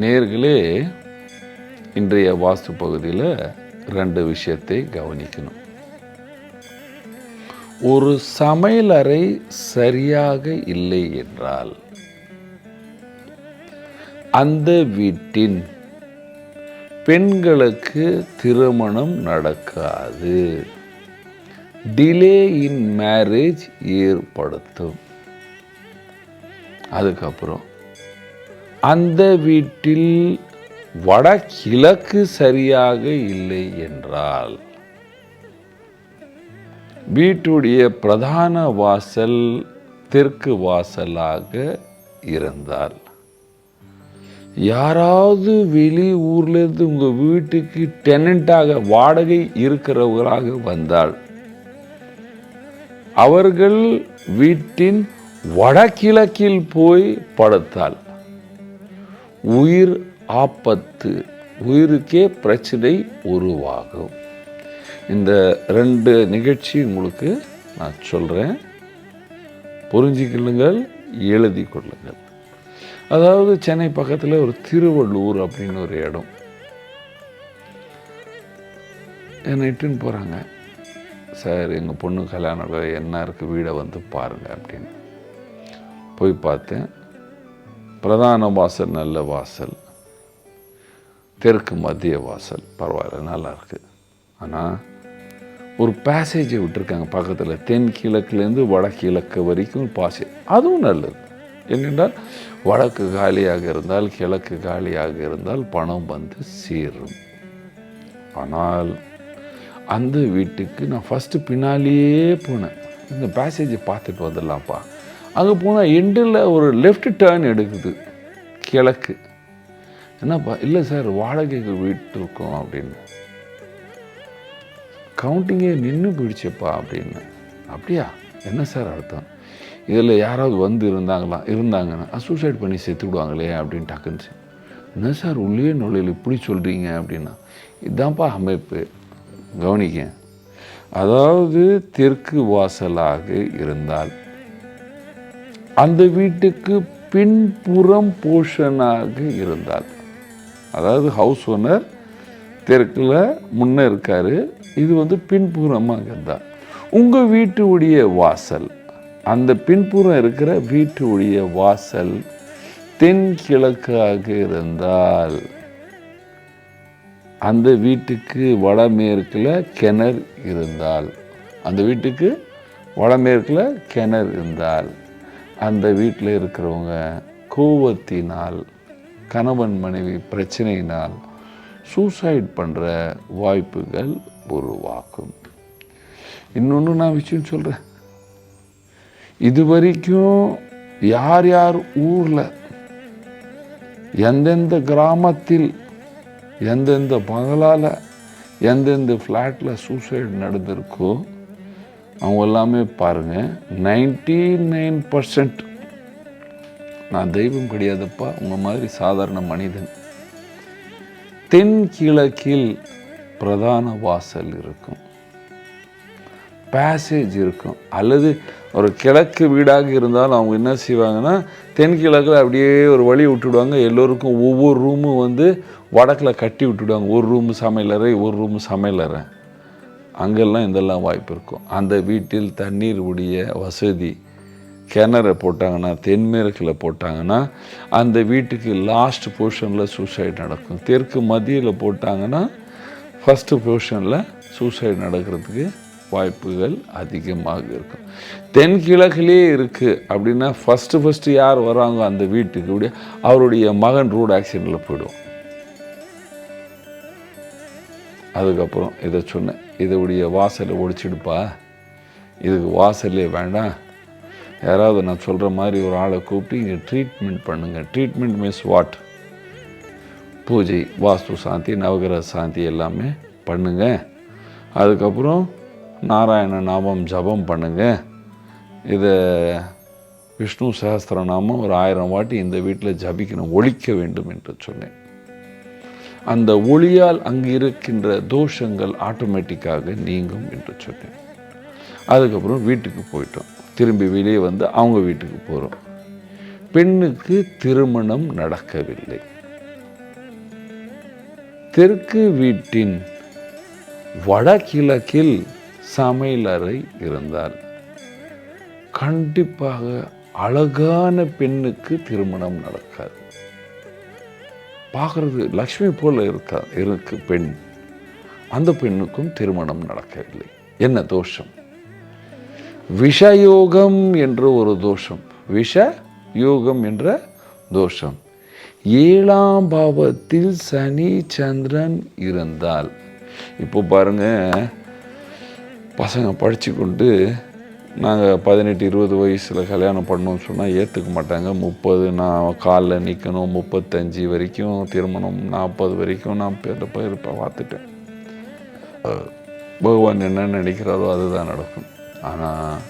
நேர்களே இன்றைய வாஸ்து பகுதியில் ரெண்டு விஷயத்தை கவனிக்கணும். ஒரு சமையலறை சரியாக இல்லை என்றால் அந்த வீட்டின் பெண்களுக்கு திருமணம் நடக்காது. டிலே இன் மேரேஜ் ஏற்படுத்தும். அதுக்கப்புறம் அந்த வீட்டில் வடகிழக்கு சரியாக இல்லை என்றால் வீட்டுடைய பிரதான வாசல் தெற்கு வாசலாக இருந்தால் யாராவது வெளி ஊர்லேருந்து உங்கள் வீட்டுக்கு டெனண்ட்டாக வாடகை இருக்கிறவர்களாக வந்தால் அவர்கள் வீட்டின் வடகிழக்கில் போய் படுத்தால் உயிர் ஆபத்து உயிருக்கே பிரச்சனை உருவாகும். இந்த ரெண்டு நிகழ்ச்சி உங்களுக்கு நான் சொல்கிறேன் புரிஞ்சிக்கொள்ளுங்கள் எழுதி கொள்ளுங்கள். அதாவது சென்னை பக்கத்தில் ஒரு திருவள்ளூர் அப்படின்னு ஒரு இடம். என்னை இட்டுன்னு போகிறாங்க சார் எங்கள் பொண்ணு கல்யாணம் என்ன இருக்குது வீடை வந்து பாருங்கள் அப்படின்னு. போய் பார்த்தேன். பிரதான வாசல் நல்ல வாசல். தெற்கு மத்திய வாசல். பரவாயில்ல நல்லா இருக்குது ஆனால் ஒரு பேசேஜை விட்டுருக்காங்க பக்கத்தில். தென் கிழக்குலேருந்து வடகிழக்கு வரைக்கும் பாசே அதுவும் நல்லது. ஏனென்றால் வடக்கு காலியாக இருந்தால் கிழக்கு காலியாக இருந்தால் பணம் வந்து சேரும். ஆனால் அந்த வீட்டுக்கு நான் ஃபஸ்ட்டு பின்னாலேயே போனேன். இந்த பேசேஜை பார்த்துட்டு வந்துடலாம்ப்பா. அங்கே போனால் எண்டில் ஒரு லெஃப்ட் டேர்ன் எடுக்குது. கிழக்கு. என்னப்பா? இல்லை சார் வாடகைக்கு வீட்டு இருக்கோம் அப்படின்னு கவுண்டிங்கே நின்று போயிடுச்சேப்பா அப்படின்னு. அப்படியா? என்ன சார் அர்த்தம்? இதில் யாராவது வந்து இருந்தாங்களா? இருந்தாங்கன்னா சூசைட் பண்ணி செத்து விடுவாங்களே அப்படின்னு டக்குன்னு என்ன சார் உள்ளே நுழையில் இப்படி சொல்கிறீங்க அப்படின்னா இதான்ப்பா அமைப்பு. கவனிக்க அதாவது தெற்கு வாசலாக இருந்தால் அந்த வீட்டுக்கு பின்புறம் போர்ஷனாக இருந்தால் அதாவது ஹவுஸ் ஓனர் தெற்கில் முன்னே இருக்கார். இது வந்து பின்புறமாக இருந்தால் உங்கள் வீட்டுடைய வாசல் அந்த பின்புறம் இருக்கிற வீட்டுடைய வாசல் தென்கிழக்காக இருந்தால் அந்த வீட்டுக்கு வடமேற்கில் கிணறு இருந்தால் அந்த வீட்டுக்கு வடமேற்கில் கிணறு இருந்தால் அந்த வீட்டில் இருக்கிறவங்க கோபத்தினால் கணவன் மனைவி பிரச்சனையினால் சூசைட் பண்ணுற வாய்ப்புகள் உருவாக்கும். இன்னொன்று நான் விஷயம் சொல்கிறேன் இது வரைக்கும் யார் யார் ஊரில் எந்தெந்த கிராமத்தில் எந்தெந்த பகலால் எந்தெந்த ஃப்ளாட்டில் சூசைட் நடந்திருக்கோ அவங்க எல்லாமே பாருங்கள் நைன்டி நைன் பர்சன்ட் நான் தெய்வம் கிடையாதுப்பா உங்கள் மாதிரி சாதாரண மனிதன். தென் கிழக்கில் பிரதான வாசல் இருக்கும். பேசேஜ் இருக்கும். அல்லது ஒரு கிழக்கு வீடாக இருந்தாலும் அவங்க என்ன செய்வாங்கன்னா தென்கிழக்கில் அப்படியே ஒரு வழி விட்டுடுவாங்க. எல்லோருக்கும் ஒவ்வொரு ரூமும் வந்து வடக்கில் கட்டி விட்டுடுவாங்க. ஒரு ரூம் சமையலறை ஒரு ரூம் சமையலறை. அங்கெல்லாம் இதெல்லாம் வாய்ப்பு இருக்கும் அந்த வீட்டில் தண்ணீர் உடைய வசதி கிணறை போட்டாங்கன்னா தென்மேற்கில் போட்டாங்கன்னா அந்த வீட்டுக்கு லாஸ்ட் போர்ஷனில் சூசைட் நடக்கும். தெற்கு மதியில் போட்டாங்கன்னா ஃபஸ்ட்டு போர்ஷனில் சூசைட் நடக்கிறதுக்கு வாய்ப்புகள் அதிகமாக இருக்கும். தென்கிழக்கிலே இருக்குது அப்படின்னா ஃபஸ்ட்டு ஃபஸ்ட்டு யார் வராங்க அந்த வீட்டுக்கு அப்படியே அவருடைய மகன் ரோடு ஆக்சிடெண்ட்டில் போயிடும் அதுக்கப்புறம் இதை சொன்னேன் இதோடைய வாசலை ஒழிச்சிடுப்பா இதுக்கு வாசலே வேண்டாம். யாராவது நான் சொல்கிற மாதிரி ஒரு ஆளை கூப்பிட்டு இங்கே ட்ரீட்மெண்ட் பண்ணுங்கள் ட்ரீட்மெண்ட் மீன்ஸ் வாட் பூஜை வாஸ்து சாந்தி நவகிரக சாந்தி எல்லாமே பண்ணுங்க. அதுக்கப்புறம் நாராயண நாமம் ஜபம் பண்ணுங்க. இதை விஷ்ணு சஹஸ்திரநாமம் ஒரு ஆயிரம் வாட்டி இந்த வீட்டில் ஜபிக்கணும் ஒழிக்க வேண்டும் என்று சொன்னேன். அந்த ஒளியால் அங்கு இருக்கின்ற தோஷங்கள் ஆட்டோமேட்டிக்காக நீங்கும் என்று சொன்னேன். அதுக்கப்புறம் வீட்டுக்கு போயிட்டோம். திரும்பி வெளியே வந்து அவங்க வீட்டுக்கு போகிறோம் பெண்ணுக்கு திருமணம் நடக்கவில்லை. தெற்கு வீட்டின் வடகிழக்கில் சமையலறை இருந்தால் கண்டிப்பாக அழகான பெண்ணுக்கு திருமணம் நடக்காது. பார்க்கறது லக்ஷ்மி போல் இருக்கா இருக்கு பெண். அந்த பெண்ணுக்கும் திருமணம் நடக்கவில்லை. என்ன தோஷம்? விஷயோகம் என்ற ஒரு தோஷம். விஷ யோகம் என்ற தோஷம். ஏழாம் பாவத்தில் சனி சந்திரன் இருந்தால். இப்போ பாருங்க பசங்க படித்து கொண்டு நாங்கள் பதினெட்டு இருபது வயசில் கல்யாணம் பண்ணோம்னு சொன்னால் ஏற்றுக்க மாட்டாங்க. முப்பது நான் காலில் நிற்கணும் முப்பத்தஞ்சு வரைக்கும் திருமணம் நாற்பது வரைக்கும் நான் பேர் இருப்பேன் பார்த்துட்டேன் பகவான் என்ன நினைக்கிறாரோ அதுதான் நடக்கும். ஆனால்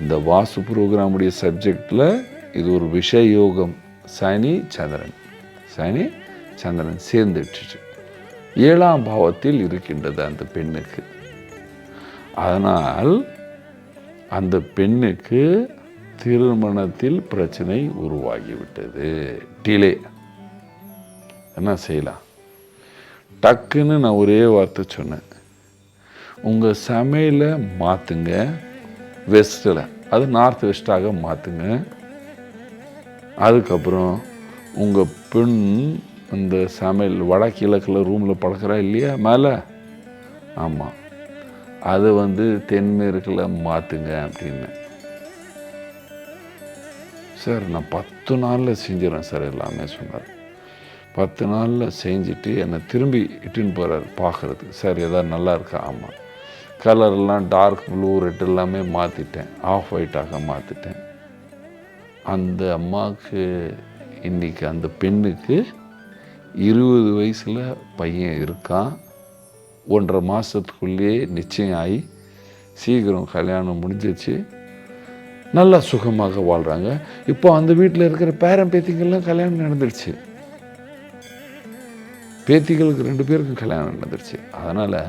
இந்த வாசு ப்ரோக்ராமுடைய சப்ஜெக்டில் இது ஒரு விஷயோகம். சனி சந்திரன். சனி சந்திரன் சேர்ந்துட்டுச்சு ஏழாம் பாவத்தில் இருக்கின்றது அந்த பெண்ணுக்கு. அதனால் அந்த பெண்ணுக்கு திருமணத்தில் பிரச்சனை உருவாகிவிட்டது. டிலே என்ன செய்யலாம்? டக்குன்னு நான் ஒரே வார்த்தை சொன்னேன். உங்கள் சமையலை மாற்றுங்க வெஸ்ட்டில் அது நார்த் வெஸ்ட்டாக மாற்றுங்க அதுக்கப்புறம் உங்கள் பெண் இந்த சமையல் வடகிழக்கில் ரூமில் பழக்கிறா இல்லையா? மேலே? ஆமாம் அதை வந்து தென்மேற்கில் மாற்றுங்க அப்படின்னு. சார் நான் பத்து நாளில் செஞ்சிடறேன் சார் எல்லாமே சொன்னார். பத்து நாளில் செஞ்சுட்டு என்னை திரும்பி இட்டுன்னு போகிறார் பார்க்குறதுக்கு சார் எதாவது நல்லா இருக்கா? ஆமாம் கலர்லாம் டார்க் ப்ளூ ரெட் எல்லாமே மாற்றிட்டேன் ஆஃப் ஒயிட்டாக மாற்றிட்டேன் அந்த அம்மாவுக்கு இன்றைக்கி அந்த பெண்ணுக்கு இருபது வயசில் பையன் இருக்கான். ஒன்றரை மாதத்துக்குள்ளேயே நிச்சயம் ஆகி சீக்கிரம் கல்யாணம் முடிஞ்சிச்சு நல்லா சுகமாக வாழ்கிறாங்க இப்போ அந்த வீட்டில் இருக்கிற பேரன் பேத்திங்கள்லாம் கல்யாணம் நடந்துடுச்சு பேத்திகளுக்கு ரெண்டு பேருக்கும் கல்யாணம் நடந்துடுச்சு அதனால்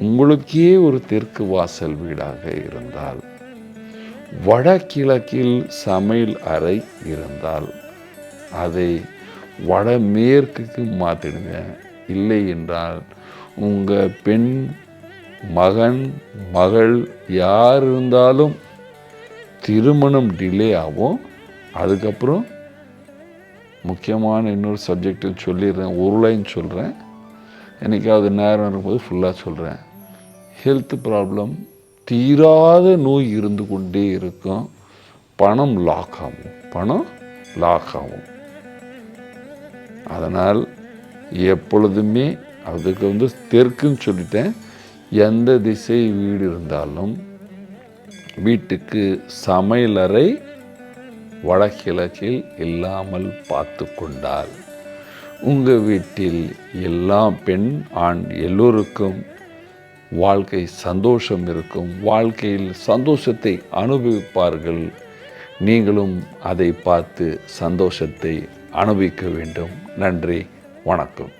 உங்களுக்கே ஒரு தெற்கு வாசல் வீடாக இருந்தால் வடகிழக்கில் சமையல் அறை இருந்தால் அதை வடமேற்குக்கு மாற்றிடுங்க இல்லை என்றால் உங்கள் பெண் மகன் மகள் யார் இருந்தாலும் திருமணம் டிலே ஆகும். அதுக்கப்புறம் முக்கியமான இன்னொரு சப்ஜெக்ட்டு சொல்லிடுறேன் ஒரு லைன் சொல்கிறேன் என்றைக்காவது நேரம் இருக்கும்போது ஃபுல்லாக சொல்கிறேன் ஹெல்த் ப்ராப்ளம் தீராத நோய் இருந்து கொண்டே இருக்கும். பணம் லாக் ஆகும். பணம் லாக் ஆகும். அதனால் எப்பொழுதுமே அதுக்கு வந்து தெற்குன்னு சொல்லிட்டேன். எந்த திசை வீடு இருந்தாலும் வீட்டுக்கு சமையலறை வடகிழக்கில் இல்லாமல் பார்த்து கொண்டால் உங்கள் வீட்டில் எல்லா பெண் ஆண் எல்லோருக்கும் வாழ்க்கை சந்தோஷம் இருக்கும். வாழ்க்கையில் சந்தோஷத்தை அனுபவிப்பார்கள். நீங்களும் அதை பார்த்து சந்தோஷத்தை அனுபவிக்க வேண்டும். நன்றி. வணக்கம்.